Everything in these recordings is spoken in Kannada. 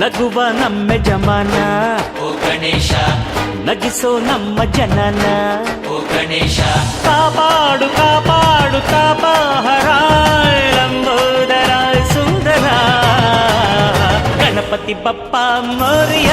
ನಗುವ ನಮ್ಮ ಜಮಾನ ಓ ಗಣೇಶ ನಗಿಸೋ ನಮ್ಮ ಜನನ ಓ ಗಣೇಶ ಕಾಪಾಡು ಕಾಪಾಡು ತಾಪಹರ ಲಂಬೋದರ ಸುಂದರ ಗಣಪತಿ ಬಪ್ಪ ಮೋರಿಯ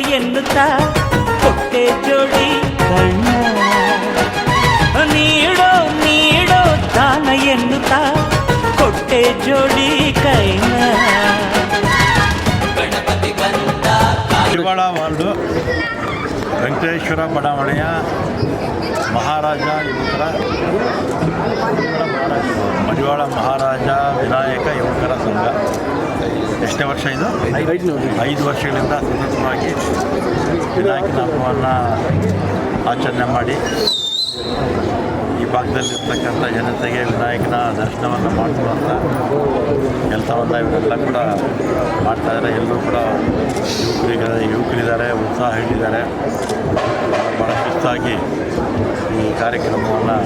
ಎನ್ನುತ್ತಾ ಕೊಟ್ಟೆ ಜೋಡಿ ಕಣ್ಣ ನೀಡೋ ನೀಡೋ ದಾನ ಎನ್ನುತ್ತಾ ಕೊಟ್ಟೆ ಜೋಡಿ ಕೈನ ಗಣಪತಿ ಬಂದ ಮಡಿವಾಳ ವಾರ್ಡು ವೆಂಕಟೇಶ್ವರ ಬಡಾವಣೆಯ ಮಹಾರಾಜ ಯುವಕರ ಮಡಿವಾಳ ಮಹಾರಾಜ ವಿನಾಯಕ ಯುವಕರ ಸಂಘ ಎಷ್ಟನೇ ವರ್ಷ ಇದು? ಐದು. ವರ್ಷಗಳಿಂದ ಸತತವಾಗಿ ವಿನಾಯಕನ ಹಬ್ಬವನ್ನು ಆಚರಣೆ ಮಾಡಿ ಈ ಭಾಗದಲ್ಲಿರ್ತಕ್ಕಂಥ ಜನತೆಗೆ ವಿನಾಯಕನ ದರ್ಶನವನ್ನು ಮಾಡಿಸುವಂಥ ಕೆಲಸವನ್ನು ಇವರೆಲ್ಲ ಕೂಡ ಮಾಡ್ತಾ ಇದ್ದಾರೆ ಎಲ್ಲರೂ ಕೂಡ ಯುವಕರಿದ್ದಾರೆ ಯುವಕರಿದ್ದಾರೆ ಉತ್ಸಾಹ ಇಟ್ಟಿದ್ದಾರೆ ಭಾಳ ಶಿಸ್ತಾಗಿ ಈ ಕಾರ್ಯಕ್ರಮವನ್ನು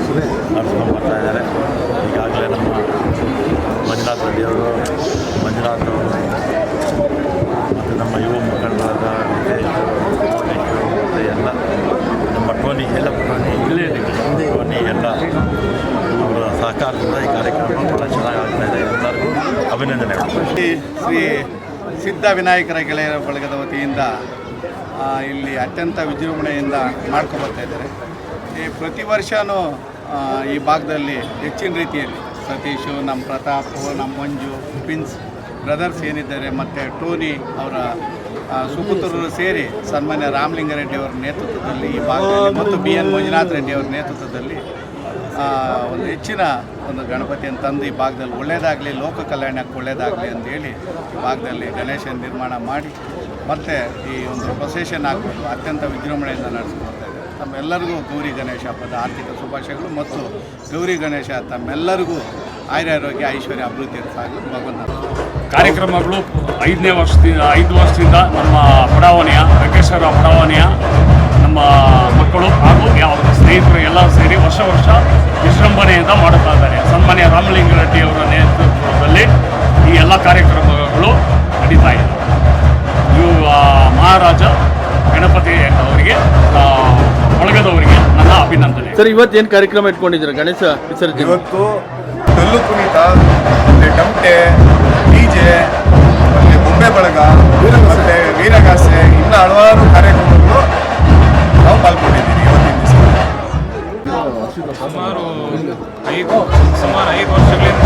ನಡೆಸ್ಕೊಂಡು ಬರ್ತಾ ಇದ್ದಾರೆ. ಈಗಾಗಲೇ ನಮ್ಮ ಮಂಜುನಾಥ್ ರೆಡ್ಡಿಯವರು ಮಂಜುನಾಥ್ ಮತ್ತು ನಮ್ಮ ಯುವ ಮುಖಂಡರಾದ ಮತ್ತು ಎಲ್ಲ ನಮ್ಮ ಟೋನಿ ಎಲ್ಲ ಟೋನಿ ಇಲ್ಲೇ ಟೋನಿ ಎಲ್ಲ ಅವರ ಸಹಕಾರದಿಂದ ಈ ಕಾರ್ಯಕ್ರಮ ಭಾಳ ಚೆನ್ನಾಗಿ ಆಗ್ತಾ ಇದೆ. ಎಲ್ಲರಿಗೂ ಅಭಿನಂದನೆಗಳು. ಶ್ರೀ ಶ್ರೀ ಸಿದ್ಧ ವಿನಾಯಕರ ಗೆಳೆಯರ ಬಳಗದ ವತಿಯಿಂದ ಇಲ್ಲಿ ಅತ್ಯಂತ ವಿಜೃಂಭಣೆಯಿಂದ ಮಾಡ್ಕೊಬರ್ತಾ ಇದ್ದಾರೆ. ಈ ಪ್ರತಿ ವರ್ಷವೂ ಈ ಭಾಗದಲ್ಲಿ ಹೆಚ್ಚಿನ ರೀತಿಯಲ್ಲಿ ಸತೀಶು ನಮ್ಮ ಪ್ರತಾಪ್ ನಮ್ಮ ಮಂಜು, ಪಿನ್ಸ್ ಬ್ರದರ್ಸ್ ಏನಿದ್ದಾರೆ ಮತ್ತು ಟೋನಿ ಅವರ ಸುಪುತ್ರರು ಸೇರಿ ಸನ್ಮಾನ್ಯ ರಾಮಲಿಂಗಾರೆಡ್ಡಿ ಅವರ ನೇತೃತ್ವದಲ್ಲಿ ಈ ಭಾಗದಲ್ಲಿ ಮತ್ತು ಬಿ ಎನ್ ಮಂಜುನಾಥ್ ರೆಡ್ಡಿ ಅವರ ನೇತೃತ್ವದಲ್ಲಿ ಒಂದು ಹೆಚ್ಚಿನ ಒಂದು ಗಣಪತಿಯನ್ನು ತಂದು ಈ ಭಾಗದಲ್ಲಿ ಒಳ್ಳೆಯದಾಗಲಿ ಲೋಕ ಕಲ್ಯಾಣಕ್ಕೆ ಒಳ್ಳೆಯದಾಗಲಿ ಅಂತೇಳಿ ಈ ಭಾಗದಲ್ಲಿ ಗಣೇಶನ ನಿರ್ಮಾಣ ಮಾಡಿ ಮತ್ತು ಈ ಒಂದು ಪ್ರೊಸೆಷನ್ ಆಗಬೇಕು ಅತ್ಯಂತ ವಿಜೃಂಭಣೆಯಿಂದ ನಡೆಸ್ಕೊಳ್ತಾ ಇದೆ ತಮ್ಮೆಲ್ಲರಿಗೂ ಗೌರಿ ಗಣೇಶ ಹಬ್ಬದ ಆರ್ಥಿಕ ಶುಭಾಶಯಗಳು ಮತ್ತು ಗೌರಿ ಗಣೇಶ ತಮ್ಮೆಲ್ಲರಿಗೂ ಆಯುರಾರೋಗ್ಯ, ಐಶ್ವರ್ಯ, ಅಭಿವೃದ್ಧಿ ಸಾಗಲು ಭಗವಂತ ಕಾರ್ಯಕ್ರಮಗಳು ಐದನೇ ವರ್ಷದಿಂದ, ಐದು ವರ್ಷದಿಂದ ನಮ್ಮ ಬಡಾವಣೆಯ ವೆಂಕಟೇಶ್ವರ ಬಡಾವಣೆಯ ನಮ್ಮ ಮಕ್ಕಳು ಹಾಗೂ ಅವರ ಸ್ನೇಹಿತರು ಎಲ್ಲ ಸೇರಿ ವರ್ಷ ವರ್ಷ ವಿಜೃಂಭಣೆಯಿಂದ ಮಾಡುತ್ತಾ ಇದ್ದಾರೆ. ಸನ್ಮಾನ್ಯ ರಾಮಲಿಂಗಾರೆಡ್ಡಿ ಅವರ ನೇತೃತ್ವದಲ್ಲಿ ಈ ಎಲ್ಲ ಕಾರ್ಯಕ್ರಮಗಳು ನಡೀತಾ ಇದೆ. ಇವು ಮಹಾರಾಜ ಗಣಪತಿ ಅವರಿಗೆ ಬಳಗದವರಿಗೆ ನನ್ನ ಅಭಿನಂದನೆ. ಸರ್ ಇವತ್ತೇನು ಕಾರ್ಯಕ್ರಮ ಇಟ್ಕೊಂಡಿದ್ದೀರಾ? ಗಣೇಶ ವಿಸರ್ಜನೆ. ಇವತ್ತು ಡಲ್ಲು ಕುಣಿತ ಮತ್ತೆ ಟಮಟೆ ಡಿಜೆ ಮತ್ತೆ ಬೊಂಬೆ ಬಳಗ ಮತ್ತೆ ವೀರಗಾಸೆ ಇನ್ನು ಹಲವಾರು ಕಾರ್ಯಕ್ರಮಗಳು ನಾವು ಪಾಲ್ಗೊಂಡಿದ್ದೀವಿ ಇವತ್ತಿನ ದಿವಸ. ಸುಮಾರು ಐದು ಸುಮಾರು ಐದು ವರ್ಷಗಳಿಂದ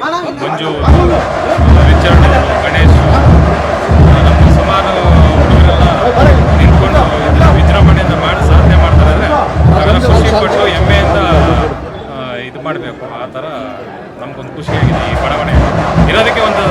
ಮಂಜು ರಿಚರ್ಡ್ ಗಣೇಶ್ ನಮ್ಮ ಸುಮಾರು ಹುಡುಗರೆಲ್ಲ ನಿಂತ್ಕೊಂಡು ವಿಜೃಂಭಣೆಯಿಂದ ಮಾಡಿ ಸಾಧನೆ ಮಾಡ್ತಾರೆ. ಅಂದರೆ ಖುಷಿ ಪಟ್ಟು ಹೆಮ್ಮೆಯಿಂದ ಇದು ಮಾಡಬೇಕು. ಆ ಥರ ನಮಗೊಂದು ಖುಷಿಯಾಗಿದೆ ಈ ಬಡಾವಣೆ. ಇರೋದಕ್ಕೆ ಒಂದು